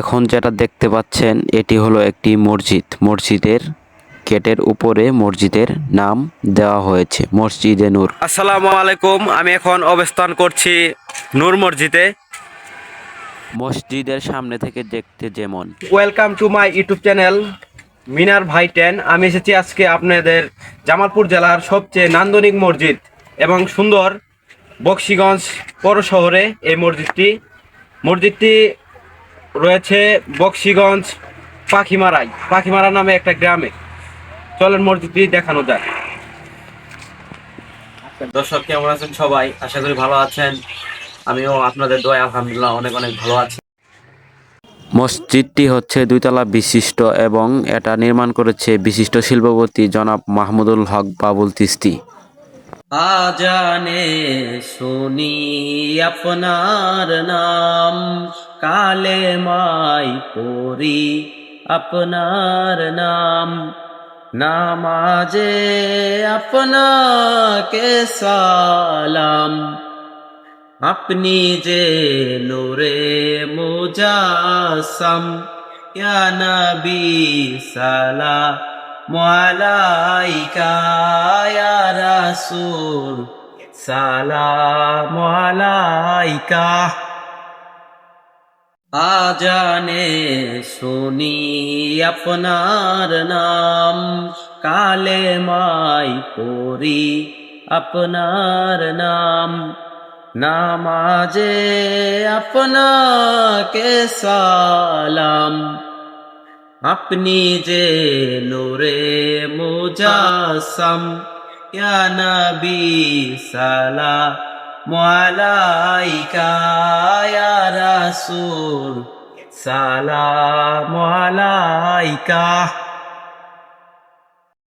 এখন যেটা দেখতে পাচ্ছেন এটি হলো একটি মসজিদ। মসজিদের গেটের উপরে মসজিদের নাম দেওয়া হয়েছে মসজিদে নূর। আসসালামু আলাইকুম আমি এখন অবস্থান করছি নূর মসজিদে। মসজিদের সামনে থেকে দেখতে যেমন। Welcome to my YouTube channel Minar ভাই টেন। আমি এসেছি আজকে আপনাদের জামালপুর জেলার সবচেয়ে নান্দনিক মসজিদ এবং সুন্দর বক্সিগঞ্জ পৌর শহরে এই মসজিদটি। মসজিদটি রয়েছে বক্সিগঞ্জ পাখিমারাই। পাখিমারা নামে একটা গ্রামে। চলেন মসজিদটি দেখানো যায় দর্শক কেমন আছেন সবাই? আশা করি ভালো আছেন। আমিও আপনাদের দোয়া আলহামদুলিল্লাহ অনেক অনেক ভালো আছি। মসজিদটি হচ্ছে দুইতলা বিশিষ্ট এবং এটা নির্মাণ করেছে বিশিষ্ট শিল্পপতি জনাব মাহমুদুল হক বাবুল তিস্তি। আজানে শুনি আপনার নাম, কালে মাই পড়ি আপনার নাম। নামাজে আপনাকে সালাম, আপনি যে নূরে মুজাসম, ইয়া নবী সালা মালাইকা, ইয়া রাসূল, সালাম আলাইকা। আজানে শুনি আপনার নাম কালে মাই পড়ি আপনার নাম। নামাজে আপনাকে সালাম আপনি যে নূরে মুজাসম ইয়া নবী সালা মালাইকা ইয়া রাসূল সালাম আলাইকা।